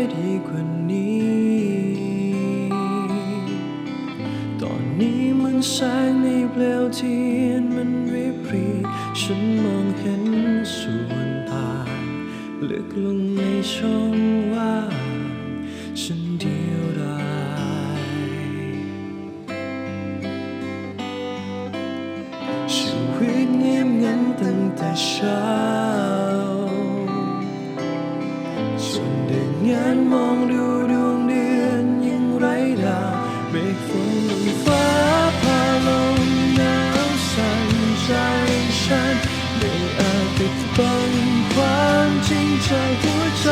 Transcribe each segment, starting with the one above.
ยดีกว่านี้ ตอนนี้มันแสงในเปลวเทียนมันวิบรีฉันมองเห็นส่วนตางลึกลงในช่องว่างฉันเดียวดายชีวิตเงียบงันตั้งแต่เช้า มองดูดวงเดือนยังไร้ดาวเมฆฝนบนฟ้าพาลมหนาวสั่นใจฉันไม่อาจปิดบังความจริงใจหัวใจ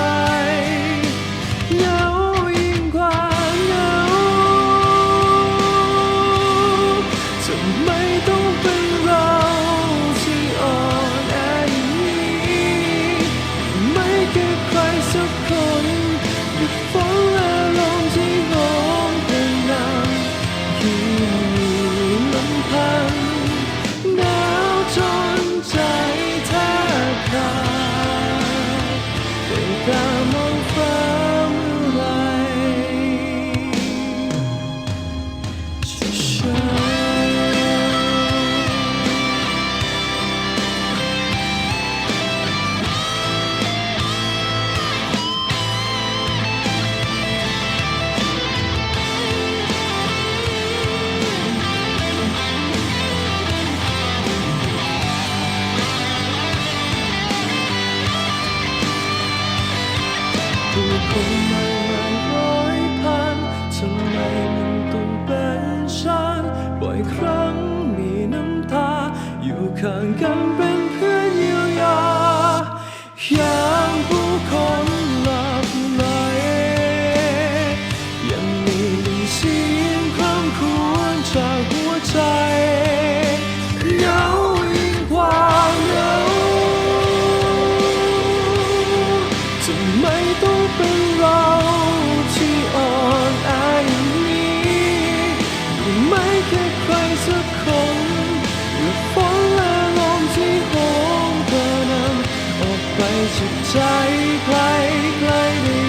ข้างกันเป็นเพื่อนเยียวยาอย่างผู้คนหลับไหลยังมีเสียงความควรจากหัวใจ สุดใจใครใครนี่